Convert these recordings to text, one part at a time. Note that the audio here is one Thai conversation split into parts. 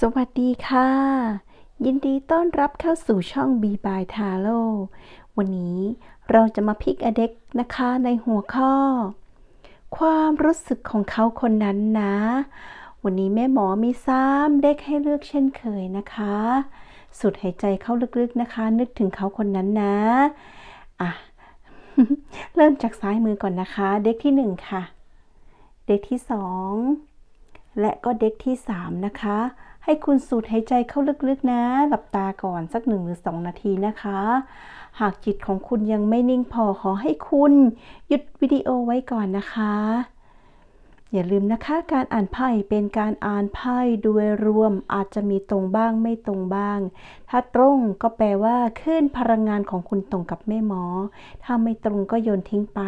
สวัสดีค่ะ ยินดีต้อนรับเข้าสู่ช่อง b by t a r o วันนี้เราจะมาพิกอเด็กนะคะในหัวข้อ ความรู้สึกของเขาคนนั้นนะ วันนี้แม่หมอมีซ้ำเด็กให้เลือกเช่นเคยนะคะ สุดหายใจเข้าลึกๆนะคะ นึกถึงเขาคนนั้นนะอะเริ่มจากซ้ายมือก่อนนะคะ เด็กที่หนึ่งค่ะ เด็กที่สองและก็เด็กที่3นะคะ ให้คุณสูดหายใจเข้าลึกๆนะ หลับตาก่อนสักหนึ่งหรือสองนาทีนะคะ หากจิตของคุณยังไม่นิ่งพอขอให้คุณหยุดวิดีโอไว้ก่อนนะคะ อย่าลืมนะคะการอ่านไพ่เป็นการอ่านไพ่โดยรวมอาจจะมีตรงบ้างไม่ตรงบ้าง ถ้าตรงก็แปลว่าขึ้นพลังงานของคุณตรงกับแม่หมอ ถ้าไม่ตรงก็โยนทิ้งไป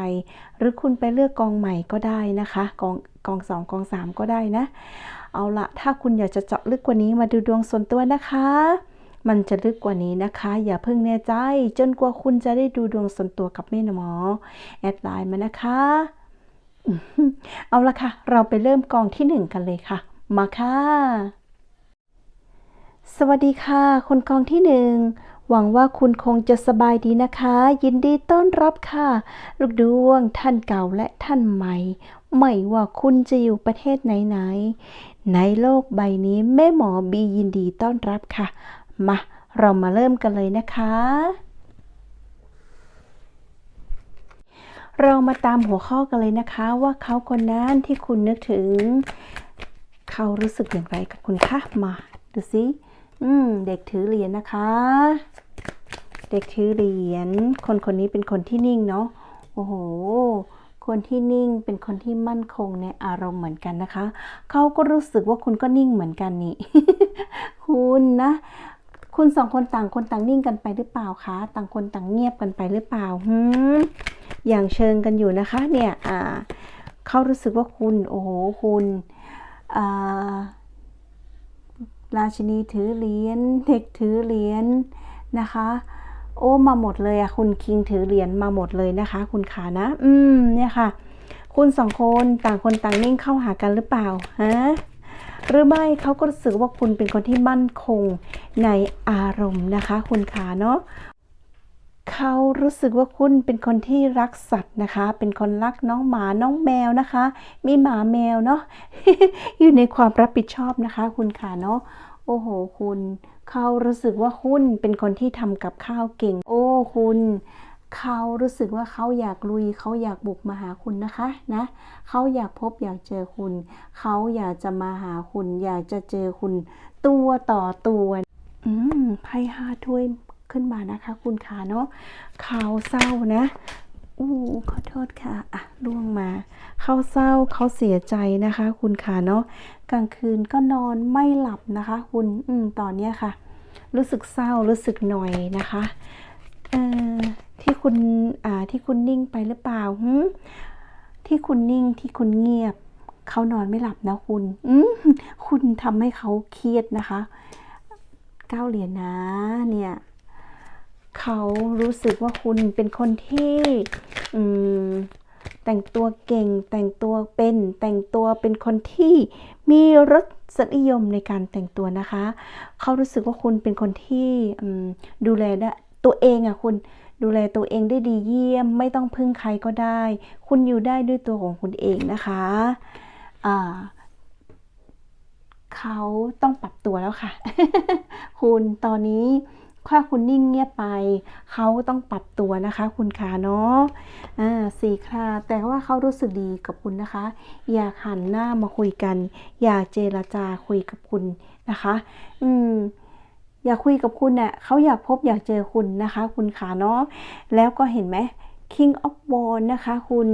หรือคุณไปเลือกกองใหม่ก็ได้นะคะกองกองสองกองสามก็ได้นะ เอาละถ้าคุณอยากจะเจาะลึกกว่านี้มาดูดวงส่วนตัวนะคะ มันจะลึกกว่านี้นะคะ อย่าเพิ่งแน่ใจ จนกว่าคุณจะได้ดูดวงส่วนตัวกับแม่หมอแอดไลน์มานะคะ เอาละค่ะ เราไปเริ่มกองที่หนึ่งกันเลยค่ะ มาค่ะ สวัสดีค่ะ คนกองที่หนึ่งหวังว่าคุณคงจะสบายดีนะคะ ยินดีต้อนรับค่ะ ลูกดวงท่านเก่าและท่านใหม่ ไม่ว่าคุณจะอยู่ประเทศไหนๆในโลกใบนี้แม่หมอบียินดีต้อนรับค่ะ มา เรามาเริ่มกันเลยนะคะ เรามาตามหัวข้อกันเลยนะคะว่าเขาคนนั้นที่คุณนึกถึง เขารู้สึกอย่างไรกับคุณคะมาดูสิอืมเด็กถือเหรียญนะคะ เด็กถือเหรียญคนคนนี้เป็นคนที่นิ่งเนาะโอ้โหคนที่นิ่งเป็นคนที่มั่นคงในอารมณ์เหมือนกันนะคะ เขาก็รู้สึกว่าคุณก็นิ่งเหมือนกันนี่ คุณนะ คุณสองคนต่างคนต่างนิ่งกันไปหรือเปล่าคะต่างคนต่างเงียบกันไปหรือเปล่าหืมอย่างเชิงกันอยู่นะคะเนี่ยอ่าเขารู้สึกว่าคุณโอ้โหคุณอ่าราชินีถือเหรียญเด็กถือเหรียญนะคะ โอ้มาหมดเลยอะคุณคิงถือเหรียญมาหมดเลยนะคะ คุณขานะ อืมเนี่ยค่ะ คุณสองคนต่างคนต่างนิ่งเข้าหากันหรือเปล่าฮะ หรือไม่เขาก็รู้สึกว่าคุณเป็นคนที่มั่นคงในอารมณ์นะคะ คุณขาเนาะเขารู้สึกว่าคุณเป็นคนที่รักสัตว์นะคะ เป็นคนรักน้องหมาน้องแมวนะคะ มีหมาแมวเนาะอยู่ในความรับผิดชอบนะคะ คุณขาเนาะโอ้โห คุณ เขารู้สึกว่าคุณเป็นคนที่ทำกับข้าวเก่ง โอ้คุณ เขารู้สึกว่าเขาอยากลุย เขาอยากบุกมาหาคุณนะคะนะเขาอยากพบอยากเจอคุณ เขาอยากจะมาหาคุณ อยากจะเจอคุณ ตัวต่อตัวอืมไพ่ห้าถ้วยขึ้นมานะคะ คุณขาเนาะเขาเศร้านะอู้ขอโทษค่ะอะล่วงมา เขาเศร้าเขาเสียใจนะคะ คุณขาเนาะกลางคืนก็นอนไม่หลับนะคะ คุณอืมตอนเนี้ยค่ะ รู้สึกเศร้ารู้สึกหน่อยนะคะเออ ที่คุณที่คุณนิ่งไปหรือเปล่าที่คุณนิ่งที่คุณเงียบ เขานอนไม่หลับนะคุณคุณทำให้เขาเครียดนะคะเก้าเหรียญนะ เนี่ยเขารู้สึกว่าคุณเป็นคนที่แต่งตัวเก่ง แต่งตัวเป็น แต่งตัวเป็นคนที่มีรสนิยมในการแต่งตัวนะคะ เขารู้สึกว่าคุณเป็นคนที่ดูแลตัวเองอะคุณ ดูแลตัวเองได้ดีเยี่ยม ไม่ต้องพึ่งใครก็ได้ คุณอยู่ได้ด้วยตัวของคุณเองนะคะอ่าเขาต้องปรับตัวแล้วค่ะ คุณตอนนี้ถ้าคุณนิ่งเงียบไป เขาต้องปรับตัวนะคะ คุณขาเนาะอ่าสี่คราแต่ว่าเขารู้สึกดีกับคุณนะคะ อยากหันหน้ามาคุยกัน อยากเจรจาคุยกับคุณนะคะ อืม อยากคุยกับคุณเน่ะเขาอยากพบอยากเจอคุณนะคะ คุณขาเนาะแล้วก็เห็นไหม King of w a n d นะคะ คุณ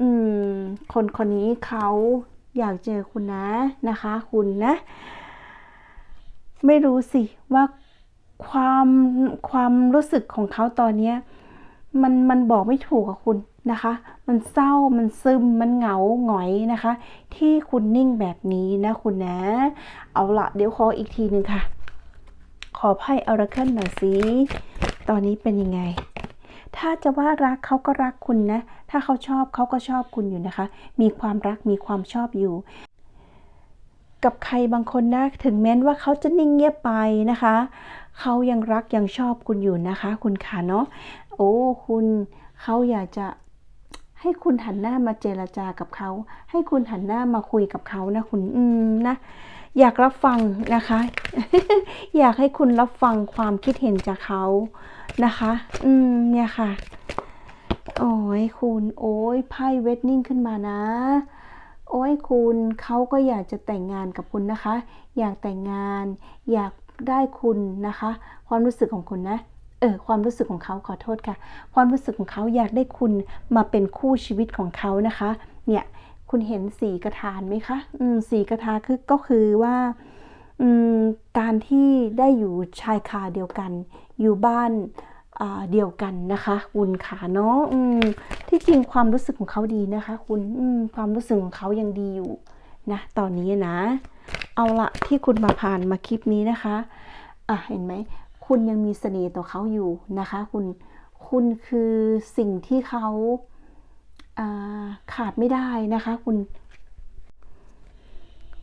อืมคนคนนี้เขาอยากเจอคุณนะนะคะ คุณนะ ไม่รู้สิว่าความความรู้สึกของเขาตอนนี้มันมันบอกไม่ถูกอะคุณนะคะ มันเศร้ามันซึมมันเหงาหงอยนะคะ ที่คุณนิ่งแบบนี้นะคุณนะ เอาละเดี๋ยวขออีกทีหนึ่งค่ะ ขอไพ่อราเคิลหน่อยสิตอนนี้เป็นยังไง ถ้าจะว่ารักเขาก็รักคุณนะ ถ้าเขาชอบเขาก็ชอบคุณอยู่นะคะ มีความรักมีความชอบอยู่ กับใครบางคนนะถึงแม้ว่าเขาจะนิ่งเงียบไปนะคะ เขายังรักยังชอบคุณอยู่นะคะ คุณค่ะเนาะโอ้คุณเขาอยากจะให้คุณหันหน้ามาเจรจากับเขา ให้คุณหันหน้ามาคุยกับเขานะคุณอืมนะ อยากรับฟังนะคะ อยากให้คุณรับฟังความคิดเห็นจากเขานะคะ อืม เนี่ยค่ะ โอ้ยคุณ โอ้ยไพ่เวดนิ่งขึ้นมานะ โอ้ยคุณเขาก็อยากจะแต่งงานกับคุณนะคะ อยากแต่งงาน อยากได้คุณนะคะ ความรู้สึกของคุณนะเออความรู้สึกของเขาขอโทษค่ะ ความรู้สึกของเขาอยากได้คุณมาเป็นคู่ชีวิตของเขานะคะ เนี่ย คุณเห็นสีกระทานไหมคะมสีกระทาคือก็คือว่าการที่ได้อยู่ชายคาเดียวกัน อยู่บ้านเดียวกันนะคะคุณขาเนาะที่จริงความรู้สึกของเขาดีนะคะ คุณความรู้สึกของเขายังดีอยู่นะ ตอนนี้นะ เอาละที่คุณมาผ่านมาคลิปนี้นะคะอะเห็นไหมคุณยังมีเสน่ห์ต่อเขาอยู่นะคะ คุณคุณคือสิ่งที่เขา ขาดไม่ได้นะคะคุณ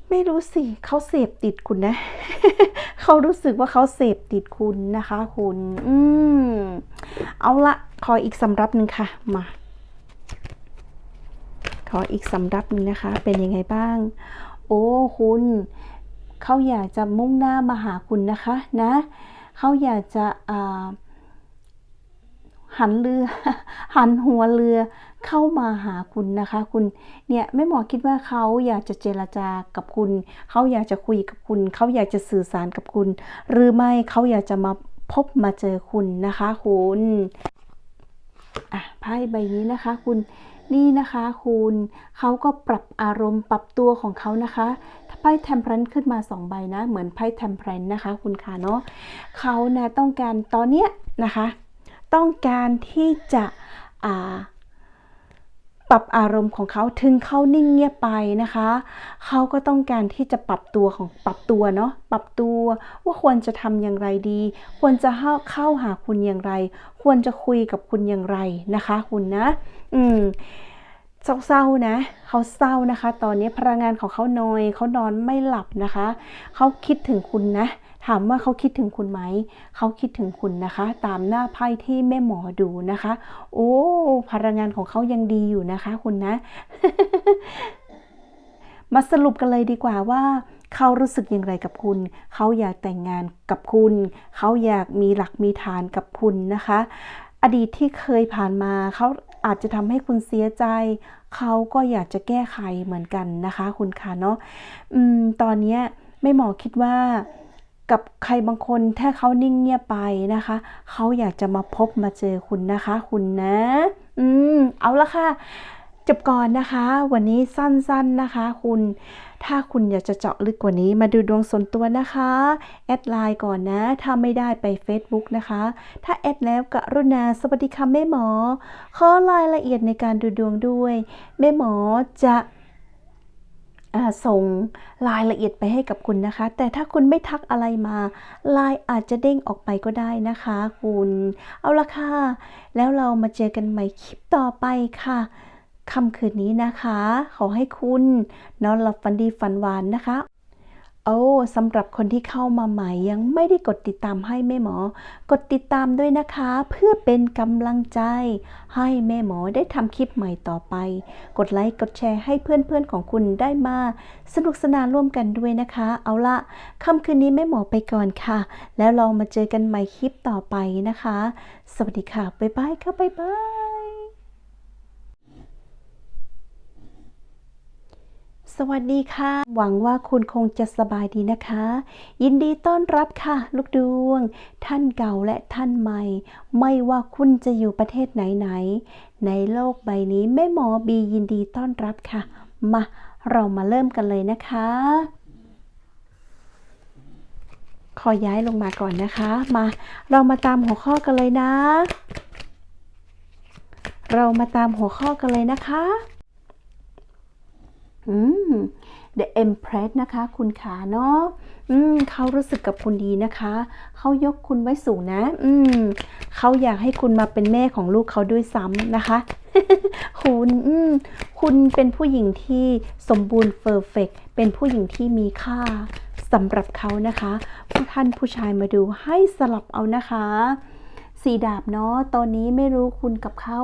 ไม่รู้สิเขาเสพติดคุณนะ เขารู้สึกว่าเขาเสพติดคุณนะคะ คุณ อืมเอาละขออีกสำรับหนึ่งค่ะ มา ขออีกสำรับหนึ่งนะคะ เป็นยังไงบ้าง โอ้คุณเขาอยากจะมุ่งหน้ามาหาคุณนะคะ นะเขาอยากจะอ่า หันเรือ หันหัวเรือเข้ามาหาคุณนะคะ คุณเนี่ยแม่หมอคิดว่าเขาอยากจะเจรจากับคุณ เขาอยากจะคุยกับคุณ เขาอยากจะสื่อสารกับคุณ หรือไม่เขาอยากจะมาพบมาเจอคุณนะคะ คุณอะไพ่ใบนี้นะคะ คุณนี่นะคะคุณเขาก็ปรับอารมณ์ปรับตัวของเขานะคะถ้าไพ่แทมเพลนขึ้นมาสองใบนะ เหมือนไพ่แทมเพลนนะคะ คุณค่ะเนาะเขานะต้องการตอนเนี้ยนะคะ ต้องการที่จะปรับอารมณ์ของเขาถึงเขานิ่งเงียบไปนะคะ เขาก็ต้องการที่จะปรับตัวของปรับตัวเนาะปรับตัวว่าควรจะทำอย่างไรดี ควรจะเข้าเข้าหาคุณอย่างไร ควรจะคุยกับคุณอย่างไรนะคะ คุณนะ อืมเศร้าๆนะเขาเศร้านะคะ ตอนนี้พลังงานของเขานอยเขานอนไม่หลับนะคะ เขาคิดถึงคุณนะ ถามว่าเขาคิดถึงคุณไหม เขาคิดถึงคุณนะคะ ตามหน้าไพ่ที่แม่หมอดูนะคะ โอ้พลังงานของเขายังดีอยู่นะคะ คุณนะ มาสรุปกันเลยดีกว่าว่าเขารู้สึกอย่างไรกับคุณ เขาอยากแต่งงานกับคุณ เขาอยากมีหลักมีฐานกับคุณนะคะ อดีตที่เคยผ่านมาเขาอาจจะทำให้คุณเสียใจ เขาก็อยากจะแก้ไขเหมือนกันนะคะ คุณคะเนาะอืมตอนเนี้ยไม่หมอคิดว่า กับใครบางคนถ้าเขานิ่งเงียบไปนะคะ เขาอยากจะมาพบมาเจอคุณนะคะ คุณนะ อืม เอาละค่ะ จบก่อนนะคะ วันนี้สั้นๆนะคะ คุณ ถ้าคุณอยากจะเจาะลึกกว่านี้มาดูดวงส่วนตัวนะคะ แอดไลน์ก่อนนะ ถ้าไม่ได้ไป Facebook นะคะ ถ้าแอดแล้วกรุณาสวัสดีค่ะแม่หมอ ขอรายละเอียดในการดูดวงด้วย แม่หมอจะ ส่งรายละเอียดไปให้กับคุณนะคะ แต่ถ้าคุณไม่ทักอะไรมาลายอาจจะเด้งออกไปก็ได้นะคะ คุณ เอาละค่ะ แล้วเรามาเจอกันใหม่คลิปต่อไปค่ะค่ำคืนนี้นะคะ ขอให้คุณ นอนหลับฝันดีฝันหวานนะคะ โอ้สำหรับคนที่เข้ามาใหม่ยังไม่ได้กดติดตามให้แม่หมอ กดติดตามด้วยนะคะ เพื่อเป็นกำลังใจ ให้แม่หมอได้ทำคลิปใหม่ต่อไป กดไลค์กดแชร์ให้เพื่อนๆของคุณได้มา สนุกสนานร่วมกันด้วยนะคะ เอาละค่ำคืนนี้แม่หมอไปก่อนค่ะ แล้วเรามาเจอกันใหม่คลิปต่อไปนะคะ สวัสดีค่ะ บ๊ายบายค่ะบ๊ายบาย สวัสดีค่ะ หวังว่าคุณคงจะสบายดีนะคะ ยินดีต้อนรับค่ะ ลูกดวง ท่านเก่าและท่านใหม่ ไม่ว่าคุณจะอยู่ประเทศไหนๆในโลกใบนี้แม่หมอบียินดีต้อนรับค่ะ มาเรามาเริ่มกันเลยนะคะ ขอย้ายลงมาก่อนนะคะ มาเรามาตามหัวข้อกันเลยนะ เรามาตามหัวข้อกันเลยนะคะ The Empress นะคะ คุณขาเนาะอืมเขารู้สึกกับคุณดีนะคะ เขายกคุณไว้สูงนะ อืมเขาอยากให้คุณมาเป็นแม่ของลูกเขาด้วยซ้ำนะคะ คุณอืมคุณเป็นผู้หญิงที่สมบูรณ์เฟอร์เฟกเป็นผู้หญิงที่มีค่าสำหรับเขานะคะ ผู้ท่านผู้ชายมาดูให้สลับเอานะคะ สีดาบเนาะ ตอนนี้ไม่รู้คุณกับเขา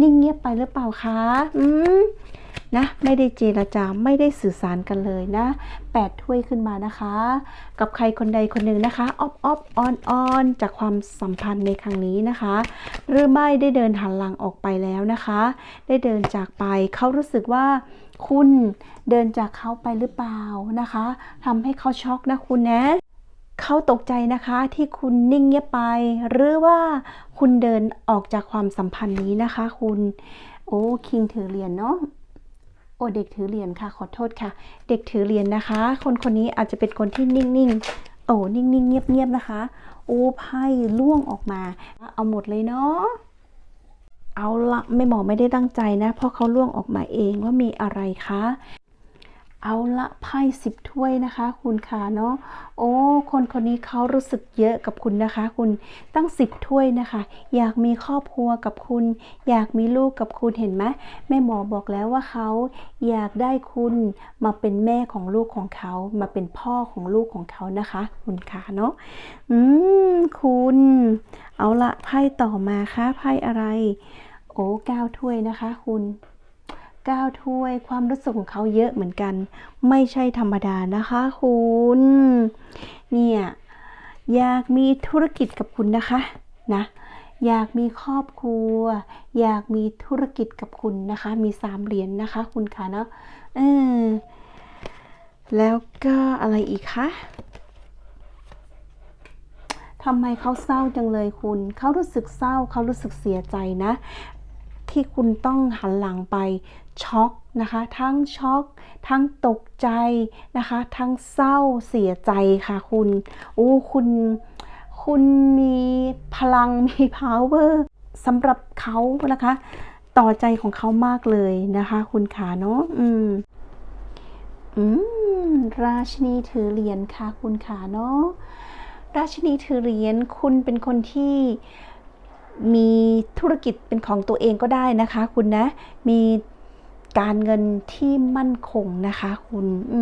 นิ่งเงียบไปหรือเปล่าคะ อืมนะ ไม่ได้เจรจา ไม่ได้สื่อสารกันเลยนะแปดถ้วยขึ้นมานะคะ กับใครคนใดคนหนึ่งนะคะออฟออฟออนออนจากความสัมพันธ์ในครั้งนี้นะคะ หรือไม่ได้เดินหันหลังออกไปแล้วนะคะ ได้เดินจากไปเขารู้สึกว่าคุณเดินจากเขาไปหรือเปล่านะคะทำให้เขาช็อกนะคุณนะ เขาตกใจนะคะที่คุณนิ่งเงียบไป หรือว่าคุณเดินออกจากความสัมพันธ์นี้นะคะ คุณโอ้คิงถือเหรียญเนาะโอ้เด็กถือเหรียญค่ะ ขอโทษค่ะ เด็กถือเหรียญนะคะ คนคนนี้อาจจะเป็นคนที่นิ่งๆโอ้นิ่งๆเงียบๆนะคะ โอ้ไพ่ล่วงออกมา เอาหมดเลยเนาะเอาละไม่หมอไม่ได้ตั้งใจนะ เพราะเขาล่วงออกมาเองว่ามีอะไรคะ เอาละไพ่สิบถ้วยนะคะ คุณค่ะเนาะโอ้คนคนนี้เขารู้สึกเยอะกับคุณนะคะ คุณตั้งสิบถ้วยนะคะ อยากมีครอบครัวกับคุณ อยากมีลูกกับคุณเห็นไหมแม่หมอบอกแล้วว่าเขาอยากได้คุณมาเป็นแม่ของลูกของเขา มาเป็นพ่อของลูกของเขานะคะ คุณค่ะเนาะอืมคุณ เอาละไพ่ต่อมาค่ะไพ่อะไร โอ้เก้าถ้วยนะคะ คุณ เก้าถ้วย ความรู้สึกของเขาเยอะเหมือนกัน ไม่ใช่ธรรมดานะคะคุณ เนี่ยอยากมีธุรกิจกับคุณนะคะนะอยากมีครอบครัว อยากมีธุรกิจกับคุณนะคะ มีสามเหรียญนนะคะ คุณคะเนาะเออแล้วก็อะไรอีกคะทำไมเขาเศร้าจังเลยคุณ เขารู้สึกเศร้า เขารู้สึกเสียใจนะ ที่คุณต้องหันหลังไปช็อกนะคะทั้งช็อก ทั้งตกใจนะคะ ทั้งเศร้าเสียใจค่ะคุณโอ้คุณคุณมีพลังมี power สำหรับเขานะคะ ต่อใจของเขามากเลยนะคะ คุณขาเนาะอืมอืมราชินีถือเหรียญค่ะ คุณขาเนาะราชินีถือเหรียญคุณเป็นคนที่ มีธุรกิจเป็นของตัวเองก็ได้นะคะคุณนะ มีการเงินที่มั่นคงนะคะคุณอื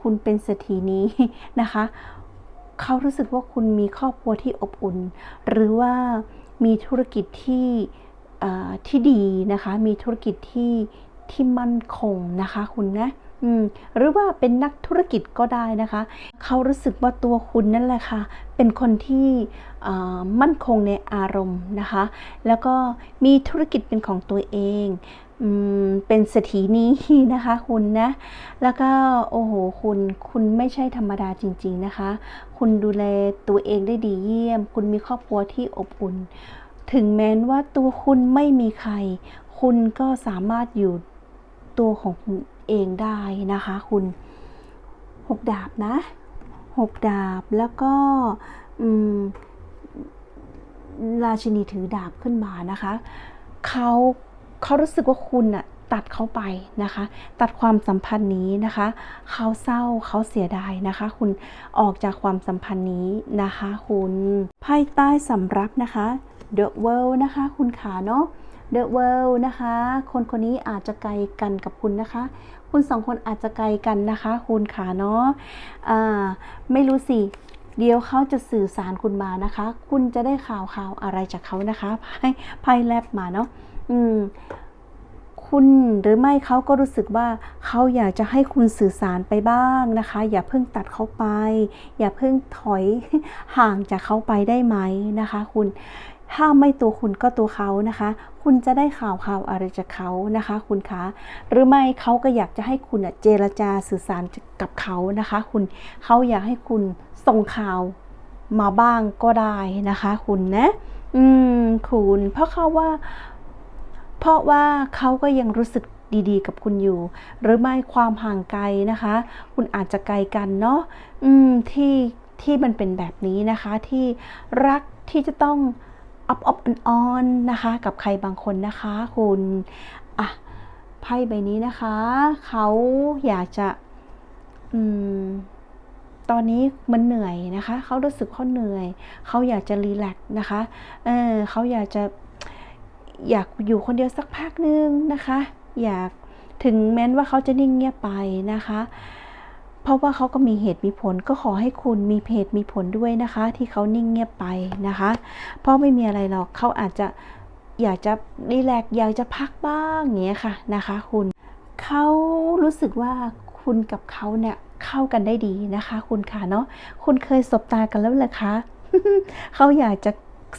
คุณเป็นเศรษฐีนี้นะคะเขารู้สึกว่าคุณมีครอบครัวที่อบอุ่น หรือว่ามีธุรกิจที่ที่ดีนะคะ มีธุรกิจที่ที่มั่นคงนะคะคุณนะ หรือว่าเป็นนักธุรกิจก็ได้นะคะ เขารู้สึกว่าตัวคุณนั่นแหละค่ะ เป็นคนที่มั่นคงในอารมณ์นะคะ แล้วก็มีธุรกิจเป็นของตัวเองอเป็นเศรษฐีนี้นะคะคุณนะ แล้วก็โอ้โหคุณคุณไม่ใช่ธรรมดาจริง ๆนะคะ คุณดูแลตัวเองได้ดีเยี่ยม คุณมีครอบครัวที่อบอุ่น ถึงแม้ว่าตัวคุณไม่มีใคร คุณก็สามารถอยู่ตัวของ เองได้นะคะคุณหกดาบนะหกดาบแล้วก็ราชินีถือดาบขึ้นมานะคะเขาเขารู้สึกว่าคุณอะตัดเขาไปนะคะ ตัดความสัมพันธ์นี้นะคะเขาเศร้าเขาเสียดายนะคะ คุณออกจากความสัมพันธ์นี้นะคะ คุณไพ่ใต้สำรับนะคะ The World นะคะ คุณขาเนาะ The World นะคะ คนคนนี้อาจจะไกลกันกับคุณนะคะ คุณสองคนอาจจะไกลกันนะคะ คุณขาเนาะอ่าไม่รู้สิเดี๋ยวเขาจะสื่อสารคุณมานะคะ คุณจะได้ข่าวข่าวอะไรจากเขานะคะไพ่ไพ่แลบมาเนาะอืมคุณหรือไม่เขาก็รู้สึกว่าเขาอยากจะให้คุณสื่อสารไปบ้างนะคะ อย่าเพิ่งตัดเขาไป อย่าเพิ่งถอยห่างจากเขาไปได้ไหมนะคะ คุณ ถ้าไม่ตัวคุณก็ตัวเขานะคะ คุณจะได้ข่าวข่าวอะไรจากเขานะคะ คุณคะ หรือไม่เขาก็อยากจะให้คุณเจรจาสื่อสารกับเขานะคะ คุณเขาอยากให้คุณส่งข่าวมาบ้างก็ได้นะคะ คุณนะ อืม คุณ เพราะเขาว่า เพราะว่าเขาก็ยังรู้สึกดีๆ กับคุณอยู่ หรือไม่ความห่างไกลนะคะ คุณอาจจะไกลกันเนาะอืมที่ที่มันเป็นแบบนี้นะคะ ที่รักที่จะต้อง ออฟออฟออนนะคะ กับใครบางคนนะคะ คุณอะไพ่ใบนี้นะคะ เขาอยากจะอืมตอนนี้มันเหนื่อยนะคะ เขารู้สึกเขาเหนื่อย เขาอยากจะรีแลกซ์นะคะ เออเขาอยากจะอยากอยู่คนเดียวสักพักหนึ่งนะคะ อยากถึงแม้นว่าเขาจะนิ่งเงียบไปนะคะ เพราะว่าเขาก็มีเหตุมีผลก็ขอให้คุณมีเหตุมีผลด้วยนะคะ ที่เขานิ่งเงียบไปนะคะ เพราะไม่มีอะไรหรอกเขาอาจจะอยากจะรีแลกอยากจะพักบ้างอย่างเงี้ยค่ะนะคะ คุณเขารู้สึกว่าคุณกับเขาเนี่ยเข้ากันได้ดีนะคะ คุณค่ะเนาะคุณเคยสบตากันแล้วเหรอคะเขาอยากจะ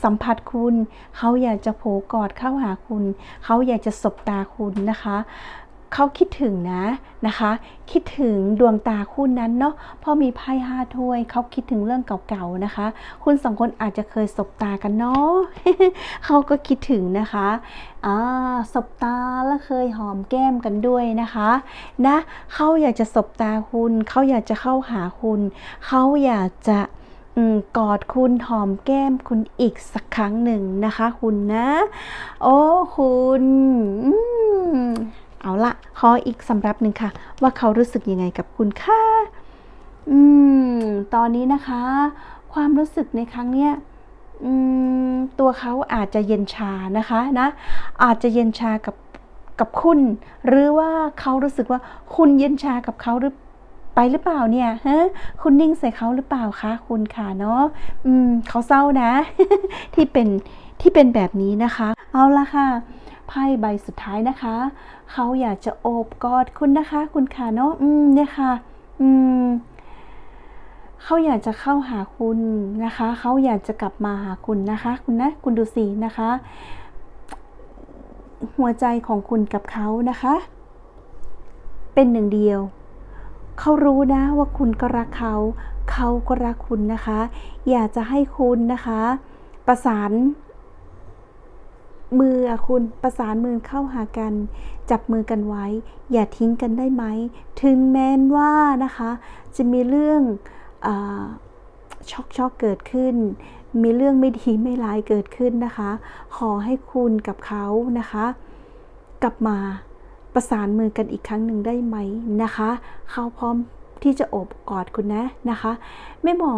สัมผัสคุณ เขาอยากจะโผกอดเข้าหาคุณ เขาอยากจะสบตาคุณนะคะ เขาคิดถึงนะนะคะ คิดถึงดวงตาคู่นั้นเนาะพอมีไพ่ห้าถ้วยเขาคิดถึงเรื่องเก่าๆนะคะ คุณสองคนอาจจะเคยสบตากันเนาะเขาก็คิดถึงนะคะอ่าสบตาแล้วเคยหอมแก้มกันด้วยนะคะนะเขาอยากจะสบตาคุณเขาอยากจะเข้าหาคุณเขาอยากจะอมกอดคุณหอมแก้มคุณอีกสักครั้งหนึ่งนะคะ คุณนะ โอ้คุณ เอาละขออีกสำรับหนึ่งค่ะ ว่าเขารู้สึกยังไงกับคุณค่ะอืม ตอนนี้นะคะ ความรู้สึกในครั้งเนี้ยอืมตัวเขาอาจจะเย็นชานะคะนะอาจจะเย็นชากับกับคุณ หรือว่าเขารู้สึกว่าคุณเย็นชากับเขาหรือไปหรือเปล่าเนี่ยฮะคุณนิ่งใส่เขาหรือเปล่าคะคุณค่ะเนาะอืมเขาเศร้านะ ที่เป็นที่เป็นแบบนี้นะคะ เอาละค่ะ ไพ่ใบสุดท้ายนะคะ เขาอยากจะโอบกอดคุณนะคะ คุณค่ะเนาะอืมเนี่ยค่ะ อืมเขาอยากจะเข้าหาคุณนะคะ เขาอยากจะกลับมาหาคุณนะคะ คุณนะ คุณดูสินะคะ หัวใจของคุณกับเขานะคะ เป็นหนึ่งเดียว เขารู้นะว่าคุณก็รักเขา เขาก็รักคุณนะคะ อยากจะให้คุณนะคะ ประสาน มือคุณประสานมือเข้าหากัน จับมือกันไว้ อย่าทิ้งกันได้ไหม ถึงแม้นว่านะคะ จะมีเรื่องอช็อกช็อกเกิดขึ้น มีเรื่องไม่ดีไม่ร้ายเกิดขึ้นนะคะ ขอให้คุณกับเขานะคะ กลับมาประสานมือกันอีกครั้งหนึ่งได้ไหมนะคะ เขาพร้อมที่จะโอบกอดคุณนะนะคะแม่หมอ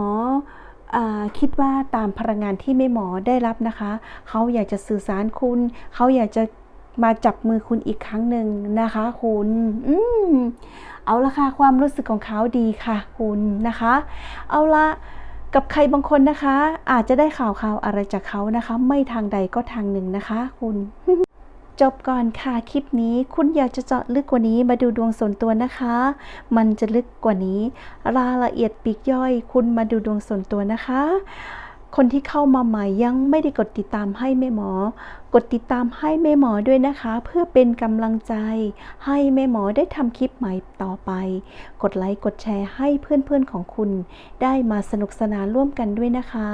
คิดว่าตามพลังงานที่แม่หมอได้รับนะคะ เขาอยากจะสื่อสารคุณ เขาอยากจะมาจับมือคุณอีกครั้งหนึ่งนะคะ คุณ อืมเอาละค่ะความรู้สึกของเขาดีค่ะ คุณนะคะ เอาละกับใครบางคนนะคะ อาจจะได้ข่าวข่าวอะไรจากเขานะคะ ไม่ทางใดก็ทางหนึ่งนะคะ คุณ จบก่อนค่ะคลิปนี้คุณอยากจะเจาะลึกกว่านี้มาดูดวงส่วนตัวนะคะ มันจะลึกกว่านี้ รายละเอียดปีกย่อย คุณมาดูดวงส่วนตัวนะคะ คนที่เข้ามาใหม่ยังไม่ได้กดติดตามให้แม่หมอ กดติดตามให้แม่หมอด้วยนะคะ เพื่อเป็นกำลังใจ ให้แม่หมอได้ทำคลิปใหม่ต่อไป กดไลค์กดแชร์ให้เพื่อนๆของคุณ ได้มาสนุกสนานร่วมกันด้วยนะคะ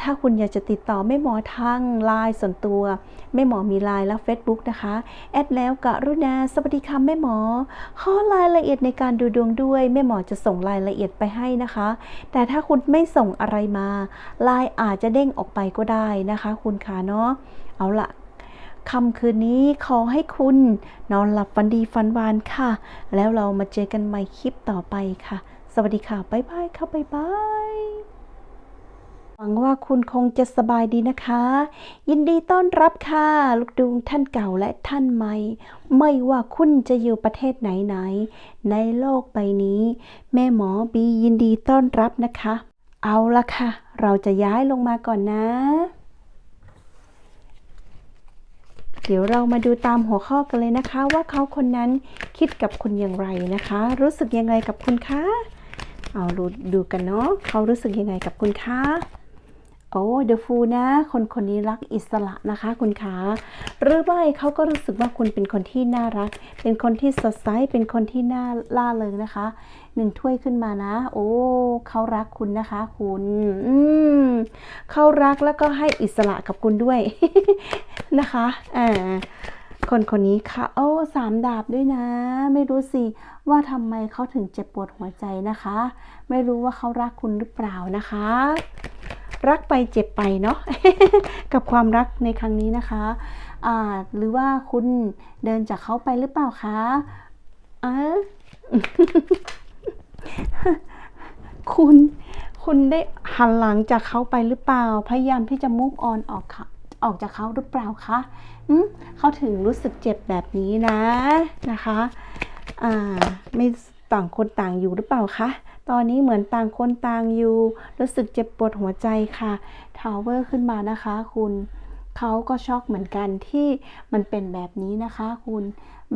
ถ้าคุณอยากจะติดต่อแม่หมอทางไลน์ส่วนตัว แม่หมอมีไลน์และ Facebook นะคะ แอดแล้วกรุณาสวัสดีค่ะแม่หมอ ขอรายละเอียดในการดูดวงด้วย แม่หมอจะส่งรายละเอียดไปให้นะคะ แต่ถ้าคุณไม่ส่งอะไรมาไลน์อาจจะเด้งออกไปก็ได้นะคะ คุณคะเนาะเอาละค่ำคืนนี้ขอให้คุณนอนหลับฝันดีฝันหวานค่ะ แล้วเรามาเจอกันใหม่คลิปต่อไปค่ะ สวัสดีค่ะ บ๊ายบายค่ะ บ๊ายบาย หวังว่าคุณคงจะสบายดีนะคะ ยินดีต้อนรับค่ะ ลูกดวงท่านเก่าและท่านใหม่ ไม่ว่าคุณจะอยู่ประเทศไหนๆในโลกใบนี้ แม่หมอบียินดีต้อนรับนะคะ เอาละค่ะ เราจะย้ายลงมาก่อนนะ เดี๋ยวเรามาดูตามหัวข้อกันเลยนะคะ ว่าเขาคนนั้นคิดกับคุณอย่างไรนะคะ รู้สึกยังไงกับคุณคะเอาดูดูกันเนาะเขารู้สึกยังไงกับคุณคะ โอ้เดอะฟูนะ คนคนนี้รักอิสระนะคะคุณคะหรือไม่เขาก็รู้สึกว่าคุณเป็นคนที่น่ารัก เป็นคนที่สดใสเป็นคนที่น่าล่าเริงนะคะหนึ่งถ้วยขึ้นมานะ โอ้เขารักคุณนะคะ คุณอืมเขารักแล้วก็ให้อิสระกับคุณด้วยนะคะอ่าคนคนนี้ค่ะโอ้สามดาบด้วยนะ ไม่รู้สิว่าทำไมเขาถึงเจ็บปวดหัวใจนะคะ ไม่รู้ว่าเขารักคุณหรือเปล่านะคะ รักไปเจ็บไปเนาะกับความรักในครั้งนี้นะคะอ่าหรือว่าคุณเดินจากเขาไปหรือเปล่าคะอะคุณคุณได้หันหลังจากเขาไปหรือเปล่า พยายามที่จะ move on ออกค่ะออกจากเขาหรือเปล่าคะอืมเขาถึงรู้สึกเจ็บแบบนี้นะนะคะ อ่า ไม่ต่างคนต่างอยู่หรือเปล่าคะ ตอนนี้เหมือนต่างคนต่างอยู่ รู้สึกเจ็บปวดหัวใจค่ะทาวเวอร์ขึ้นมานะคะคุณเขาก็ช็อกเหมือนกันที่มันเป็นแบบนี้นะคะคุณ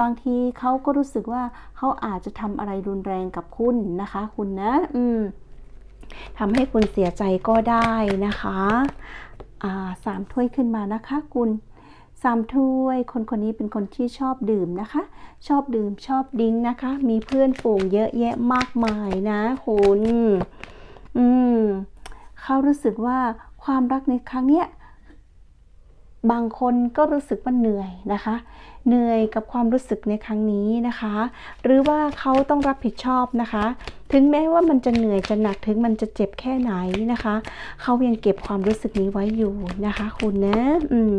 บางทีเขาก็รู้สึกว่าเขาอาจจะทำอะไรรุนแรงกับคุณนะคะ คุณนะ อืมทำให้คุณเสียใจก็ได้นะคะ อ่าสามถ้วยขึ้นมานะคะคุณ สามถ้วย คนคนนี้เป็นคนที่ชอบดื่มนะคะ ชอบดื่มชอบดิ้งนะคะ มีเพื่อนฝูงเยอะแยะมากมายนะคุณอืมเขารู้สึกว่าความรักในครั้งเนี้ยบางคนก็รู้สึกว่าเหนื่อยนะคะ เหนื่อยกับความรู้สึกในครั้งนี้นะคะ หรือว่าเขาต้องรับผิดชอบนะคะ ถึงแม้ว่ามันจะเหนื่อยจะหนักถึงมันจะเจ็บแค่ไหนนะคะ เขายังเก็บความรู้สึกนี้ไว้อยู่นะคะ คุณนะ อืม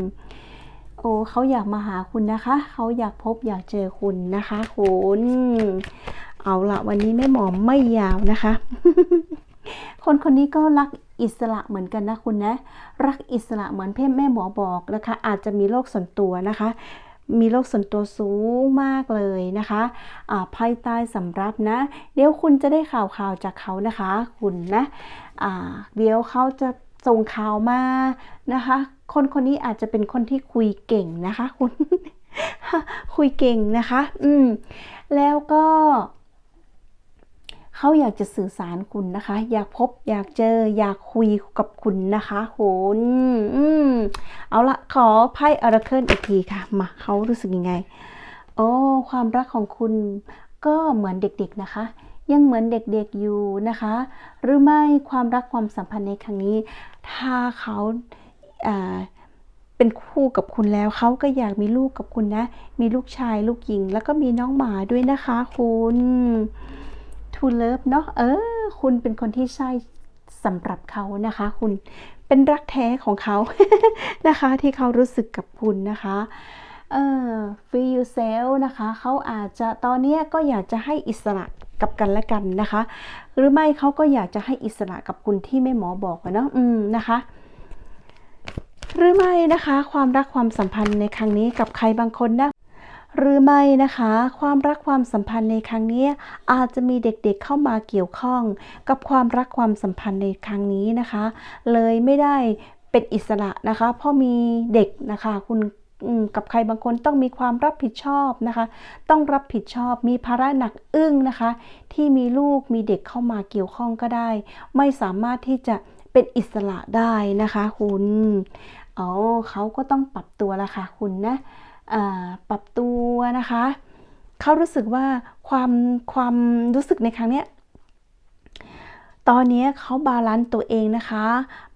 โอ้เขาอยากมาหาคุณนะคะ เขาอยากพบอยากเจอคุณนะคะ คุณ เอาละวันนี้แม่หมอมไม่ยาวนะคะ คนคนนี้ก็รักอิสระเหมือนกันนะคุณนะ รักอิสระเหมือนเพ่แม่หมอบอกนะคะ อาจจะมีโลกส่วนตัวนะคะมีโลกส่วนตัวสูงมากเลยนะคะอ่าไพ่ใต้สำรับนะ เดี๋ยวคุณจะได้ข่าวข่าวจากเขานะคะ คุณนะอ่าเดี๋ยวเขาจะส่งข่าวมานะคะ คนคนนี้อาจจะเป็นคนที่คุยเก่งนะคะคุณคุยเก่งนะคะ อืม แล้วก็เขาอยากจะสื่อสารคุณนะคะ อยากพบอยากเจอ อยากคุยกับคุณนะคะคุณอืมเอาละขอไพ่อ r ราเคิลอีกทีค่ะ มาเขารู้สึกยังไง โอ้ความรักของคุณก็เหมือนเด็กๆนะคะ ยังเหมือนเด็กๆอยู่นะคะ หรือไม่ความรักความสัมพันธ์ในครั้งนี้ ถ้าเขา เป็นคู่กับคุณแล้วเขาก็อยากมีลูกกับคุณนะ มีลูกชายลูกหญิง แล้วก็มีน้องหมาด้วยนะคะคุณทูเลิฟเนาะเออ คุณเป็นคนที่ใช่สำหรับเขานะคะ คุณเป็นรักแท้ของเขานะคะ ที่เขารู้สึกกับคุณนะคะเออ feel yourself นะคะเขาอาจจะตอนนี้ก็อยากจะให้อิสระกับกันและกันนะคะ หรือไม่เขาก็อยากจะให้อิสระกับคุณที่แม่หมอบอกเนาะอืมนะคะ หรือไม่นะคะ ความรักความสัมพันธ์ในครั้งนี้กับใครบางคนนะหรือไม่นะคะ ความรักความสัมพันธ์ในครั้งนี้อาจจะมีเด็กๆเข้ามาเกี่ยวข้อง กับความรักความสัมพันธ์ในครั้งนี้นะคะ เลยไม่ได้เป็นอิสระนะคะ เพราะมีเด็กนะคะ คุณกับใครบางคนต้องมีความรับผิดชอบนะคะ ต้องรับผิดชอบมีภาระหนักอึ้งนะคะ ที่มีลูกมีเด็กเข้ามาเกี่ยวข้องก็ได้ ไม่สามารถที่จะเป็นอิสระได้นะคะ คุณ อ๋อเขาก็ต้องปรับตัวละค่ะคุณนะปรับตัวนะคะเขารู้สึกว่าความความรู้สึกในครั้งเนี้ยตอนนี้เขาบาลานซ์ตัวเองนะคะ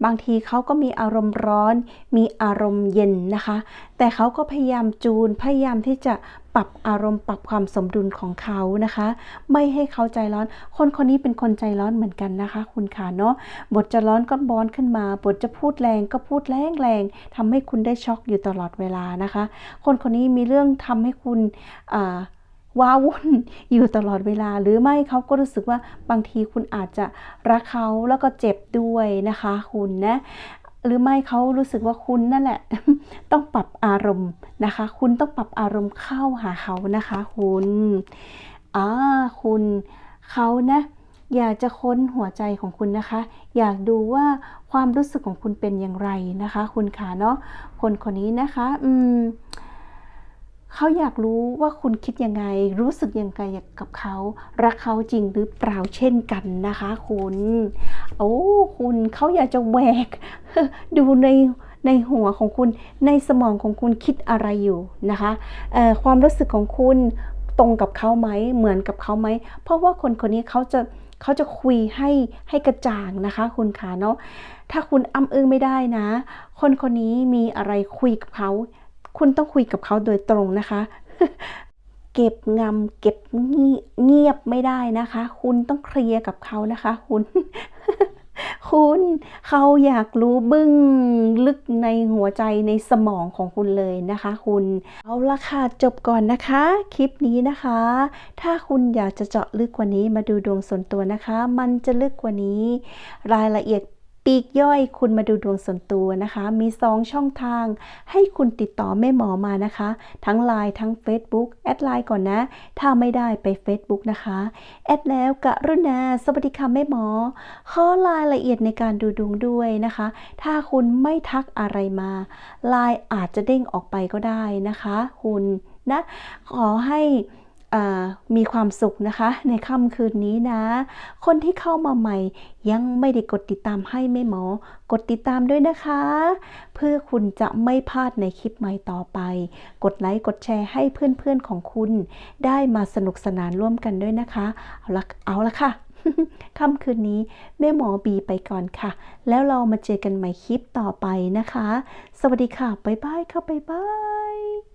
บางทีเขาก็มีอารมณ์ร้อน มีอารมณ์เย็นนะคะ แต่เขาก็พยายามจูน พยายามที่จะ ปรับอารมณ์ปรับความสมดุลของเขานะคะ ไม่ให้เขาใจร้อน คนคนนี้เป็นคนใจร้อนเหมือนกันนะคะ คุณขาเนาะบทจะร้อนก็บอนขึ้นมา บทจะพูดแรงก็พูดแรงแรงทำให้คุณได้ช็อกอยู่ตลอดเวลานะคะ คนคนนี้มีเรื่องทำให้คุณว้าวุ่นอยู่ตลอดเวลา หรือไม่เขาก็รู้สึกว่าบางทีคุณอาจจะรักเขาแล้วก็เจ็บด้วยนะคะ คุณนะ หรือไม่เขารู้สึกว่าคุณนั่นแหละ ต้องปรับอารมณ์นะคะ คุณต้องปรับอารมณ์เข้าหาเขานะคะ คุณอ่าคุณเขานะอยากจะค้นหัวใจของคุณนะคะ อยากดูว่าความรู้สึกของคุณเป็นอย่างไรนะคะ คุณขาเนาะคนคนนี้นะคะ อืม เขาอยากรู้ว่าคุณคิดยังไง รู้สึกยังไงกับเขา รักเขาจริงหรือเปล่าเช่นกันนะคะคุณโอ้คุณเขาอยากจะแหวก ดูในในหัวของคุณในสมองของคุณคิดอะไรอยู่นะคะความรู้สึกของคุณตรงกับเขาไหมเหมือนกับเขาไหม เพราะว่าคนคนนี้เขาจะเขาจะคุยให้ให้กระจ่างนะคะ คุณขาเนาะถ้าคุณอ้ำอึ้งไม่ได้นะ คนคนนี้มีอะไรคุยกับเขา คุณต้องคุยกับเขาโดยตรงนะคะ เก็บงำเก็บงีเงียบไม่ได้นะคะ คุณต้องเคลียร์กับเขานะคะ คุณ คุณเขาอยากรู้บึ้งลึกในหัวใจในสมองของคุณเลยนะคะ คุณเอาละค่ะจบก่อนนะคะ คลิปนี้นะคะ ถ้าคุณอยากจะเจาะลึกกว่านี้มาดูดวงส่วนตัวนะคะ มันจะลึกกว่านี้ รายละเอียด ปีกย่อยคุณมาดูดวงส่วนตัวนะคะ มี 2 ช่องทาง ให้คุณติดต่อแม่หมอมานะคะ ทั้ง Line ทั้ง Facebook แอดไลน์ก่อนนะ ถ้าไม่ได้ไป Facebook นะคะ แอดแล้วกรุณาสวัสดีค่ะแม่หมอ ขอรายละเอียดในการดูดวงด้วยนะคะ ถ้าคุณไม่ทักอะไรมาไลน์อาจจะเด้งออกไปก็ได้นะคะ คุณนะ ขอให้ มีความสุขนะคะ ในค่ำคืนนี้นะ คนที่เข้ามาใหม่ยังไม่ได้กดติดตามให้แม่หมอ กดติดตามด้วยนะคะ เพื่อคุณจะไม่พลาดในคลิปใหม่ต่อไป กดไลค์กดแชร์ให้เพื่อนๆของคุณ ได้มาสนุกสนานร่วมกันด้วยนะคะ เอาละเอาละค่ะค่ำคืนนี้แม่หมอบีไปก่อนค่ะ แล้วเรามาเจอกันใหม่คลิปต่อไปนะคะ สวัสดีค่ะ บ๊ายบายค่ะ บ๊ายบาย